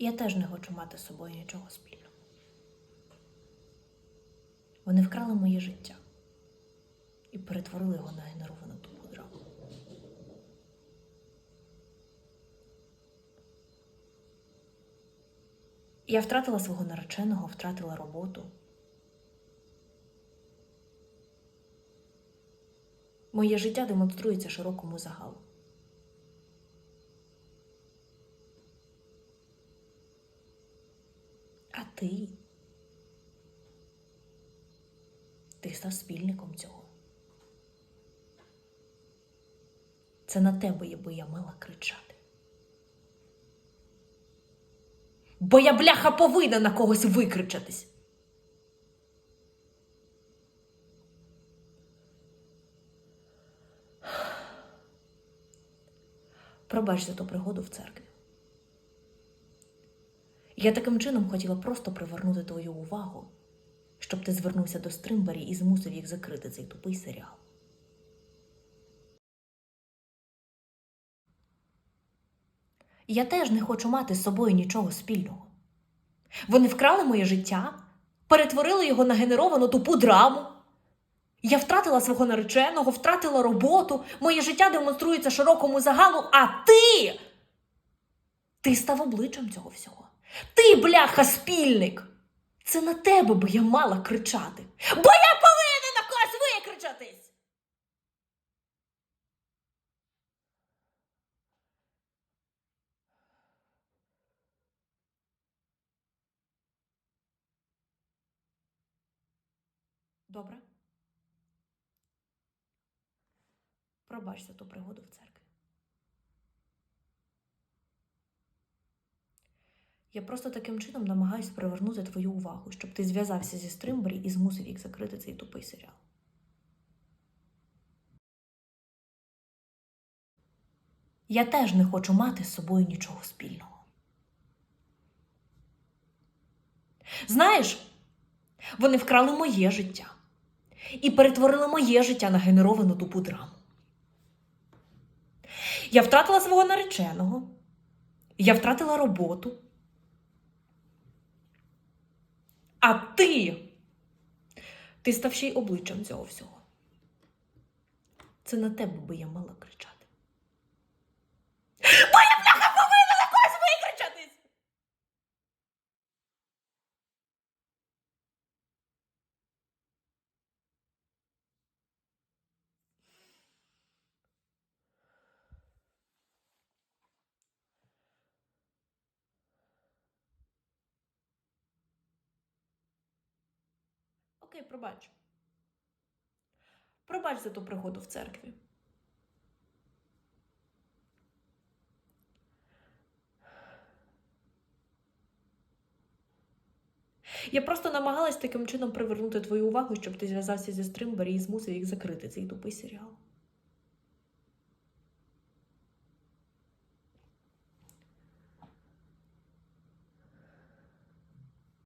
Я теж не хочу мати з собою нічого спільного. Вони вкрали моє життя і перетворили його на генеровану тупу драму. Я втратила свого нареченого, втратила роботу. Моє життя демонструється широкому загалу. Ти? Ти став спільником цього. Це на тебе є, бо я мала кричати. Бо я бляха повинна на когось викричатись. Пробач за ту пригоду в церкві. Я таким чином хотіла просто привернути твою увагу, щоб ти звернувся до стримбарі і змусив їх закрити цей тупий серіал. Я теж не хочу мати з собою нічого спільного. Вони вкрали моє життя, перетворили його на генеровану тупу драму. Я втратила свого нареченого, втратила роботу, моє життя демонструється широкому загалу, а ти. Ти став обличчям цього всього. Ти, бляха, спільник. Це на тебе би я мала кричати. Бо я повинна на когось викричатись. Добре? Пробач ту пригоду в церкві. Я просто таким чином намагаюсь привернути твою увагу, щоб ти зв'язався зі стримбері і змусив їх закрити цей тупий серіал. Я теж не хочу мати з собою нічого спільного. Знаєш, вони вкрали моє життя і перетворили моє життя на генеровану тупу драму. Я втратила свого нареченого, я втратила роботу. А ти, ти став ще й обличчям цього всього. Це на тебе би я мала кричати. Бо я бляха повинна на когось викричатись! Окей, пробач. Пробач за ту пригоду в церкві. Я просто намагалась таким чином привернути твою увагу, щоб ти зв'язався зі стримбері і змусив їх закрити цей тупий серіал.